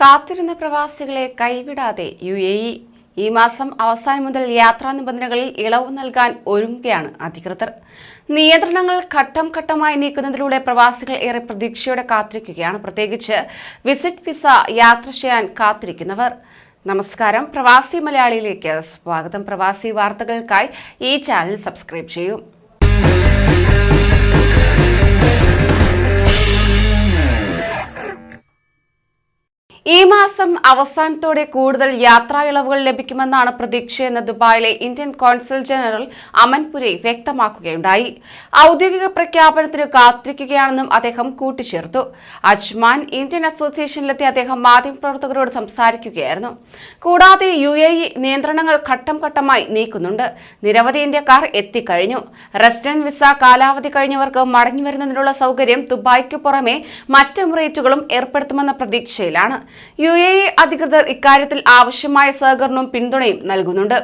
കാത്തിരുന്ന പ്രവാസികളെ കൈവിടാതെ യു എ ഇ ഈ മാസം അവസാനം മുതൽ യാത്രാ നിബന്ധനകളിൽ ഇളവ് നൽകാൻ ഒരുങ്ങുകയാണ് അധികൃതർ. നിയന്ത്രണങ്ങൾ ഘട്ടം ഘട്ടമായി നീക്കുന്നതിലൂടെ പ്രവാസികൾ ഏറെ പ്രതീക്ഷയോടെ കാത്തിരിക്കുകയാണ്. പ്രത്യേകിച്ച് വിസിറ്റ് വിസ യാത്ര ചെയ്യാൻ കാത്തിരിക്കുന്നവർ. നമസ്കാരം. പ്രവാസി മലയാളിയിലേക്ക് സ്വാഗതം. പ്രവാസി വാർത്തകൾക്കായി ഈ ചാനൽ സബ്സ്ക്രൈബ് ചെയ്യൂ. ഈ മാസം അവസാനത്തോടെ കൂടുതൽ യാത്രാ ഇളവുകൾ ലഭിക്കുമെന്നാണ് പ്രതീക്ഷയെന്ന് ദുബായിലെ ഇന്ത്യൻ കോൺസുൽ ജനറൽ അമൻപുരി വ്യക്തമാക്കുകയുണ്ടായി. ഔദ്യോഗിക പ്രഖ്യാപനത്തിന് കാത്തിരിക്കുകയാണെന്നും അദ്ദേഹം കൂട്ടിച്ചേർത്തു. അജ്മാൻ ഇന്ത്യൻ അസോസിയേഷനിലെത്തി അദ്ദേഹം മാധ്യമപ്രവർത്തകരോട് സംസാരിക്കുകയായിരുന്നു. കൂടാതെ യു എ ഇ നിയന്ത്രണങ്ങൾ ഘട്ടം ഘട്ടമായി നീക്കുന്നുണ്ട്. നിരവധി ഇന്ത്യക്കാർ എത്തിക്കഴിഞ്ഞു. റെസിഡന്റ് വിസ കാലാവധി കഴിഞ്ഞവർക്ക് മടങ്ങി വരുന്നതിനുള്ള സൗകര്യം ദുബായ്ക്ക് പുറമെ മറ്റ് എമിറേറ്റുകളും ഏർപ്പെടുത്തുമെന്ന പ്രതീക്ഷയിലാണ്. യു എ അധികൃതർ ഇക്കാര്യത്തിൽ ആവശ്യമായ സഹകരണവും പിന്തുണയും നൽകുന്നുണ്ട്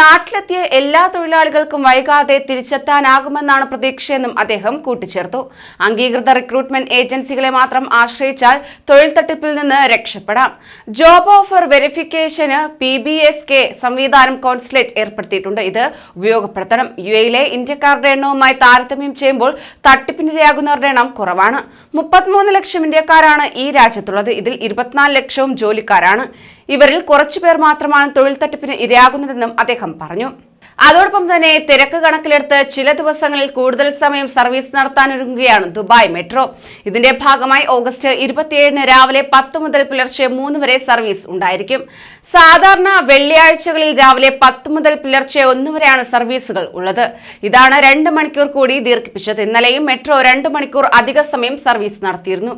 നാട്ടിലെത്തിയ എല്ലാ തൊഴിലാളികൾക്കും വൈകാതെ തിരിച്ചെത്താനാകുമെന്നാണ് പ്രതീക്ഷയെന്നും അദ്ദേഹം കൂട്ടിച്ചേർത്തു. അംഗീകൃത റിക്രൂട്ട്മെന്റ് ഏജൻസികളെ മാത്രം ആശ്രയിച്ചാൽ തൊഴിൽ തട്ടിപ്പിൽ നിന്ന് രക്ഷപ്പെടാം. ജോബ് ഓഫർ വെരിഫിക്കേഷന് പി ബി എസ് കെ സംവിധാനം കോൺസുലേറ്റ് ഏർപ്പെടുത്തിയിട്ടുണ്ട്. ഇത് ഉപയോഗപ്പെടുത്തണം. യു എയിലെ ഇന്ത്യക്കാരുടെ എണ്ണവുമായി താരതമ്യം ചെയ്യുമ്പോൾ തട്ടിപ്പിനിരയാകുന്നവരുടെ എണ്ണം കുറവാണ്. മുപ്പത്തിമൂന്ന് ലക്ഷം ഇന്ത്യക്കാരാണ് ഈ രാജ്യത്തുള്ളത്. ഇതിൽ ഇരുപത്തിനാല് ലക്ഷവും ജോലിക്കാരാണ്. ഇവരിൽ കുറച്ചുപേർ മാത്രമാണ് തൊഴിൽ തട്ടിപ്പിന് ഇരയാകുന്നതെന്നും അദ്ദേഹം പറഞ്ഞു. അതോടൊപ്പം തന്നെ തിരക്ക് കണക്കിലെടുത്ത് ചില ദിവസങ്ങളിൽ കൂടുതൽ സമയം സർവീസ് നടത്താനൊരുങ്ങുകയാണ് ദുബായ് മെട്രോ. ഇതിന്റെ ഭാഗമായി ഓഗസ്റ്റ് ഇരുപത്തിയേഴിന് രാവിലെ പത്ത് മുതൽ പുലർച്ചെ മൂന്ന് വരെ സർവീസ് ഉണ്ടായിരിക്കും. സാധാരണ വെള്ളിയാഴ്ചകളിൽ രാവിലെ പത്ത് മുതൽ പുലർച്ചെ ഒന്ന് വരെയാണ് സർവീസുകൾ ഉള്ളത്. ഇതാണ് രണ്ട് മണിക്കൂർ കൂടി ദീർഘിപ്പിച്ചത്. ഇന്നലെയും മെട്രോ രണ്ട് മണിക്കൂർ അധിക സമയം സർവീസ് നടത്തിയിരുന്നു.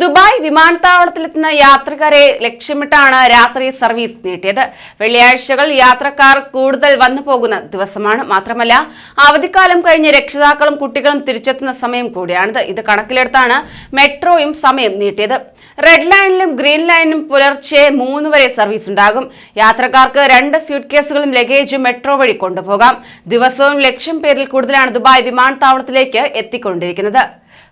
ദുബായ് വിമാനത്താവളത്തിലെത്തുന്ന യാത്രക്കാരെ ലക്ഷ്യമിട്ടാണ് രാത്രി സർവീസ് നീട്ടിയത്. വെള്ളിയാഴ്ചകൾ യാത്രക്കാർ കൂടുതൽ വന്നു പോകുന്ന ദിവസമാണ്. മാത്രമല്ല അവധിക്കാലം കഴിഞ്ഞ് രക്ഷിതാക്കളും കുട്ടികളും തിരിച്ചെത്തുന്ന സമയം കൂടിയാണിത്. ഇത് കണക്കിലെടുത്താണ് മെട്രോയും സമയം നീട്ടിയത്. റെഡ് ലൈനിലും ഗ്രീൻ ലൈനിലും പുലർച്ചെ മൂന്ന് വരെ സർവീസ് ഉണ്ടാകും. യാത്രക്കാർക്ക് രണ്ട് സ്യൂട്ട് കേസുകളും ലഗേജും മെട്രോ വഴി കൊണ്ടുപോകാം. ദിവസവും ലക്ഷം പേരിൽ കൂടുതലാണ് ദുബായ് വിമാനത്താവളത്തിലേക്ക് എത്തിക്കൊണ്ടിരിക്കുന്നത്.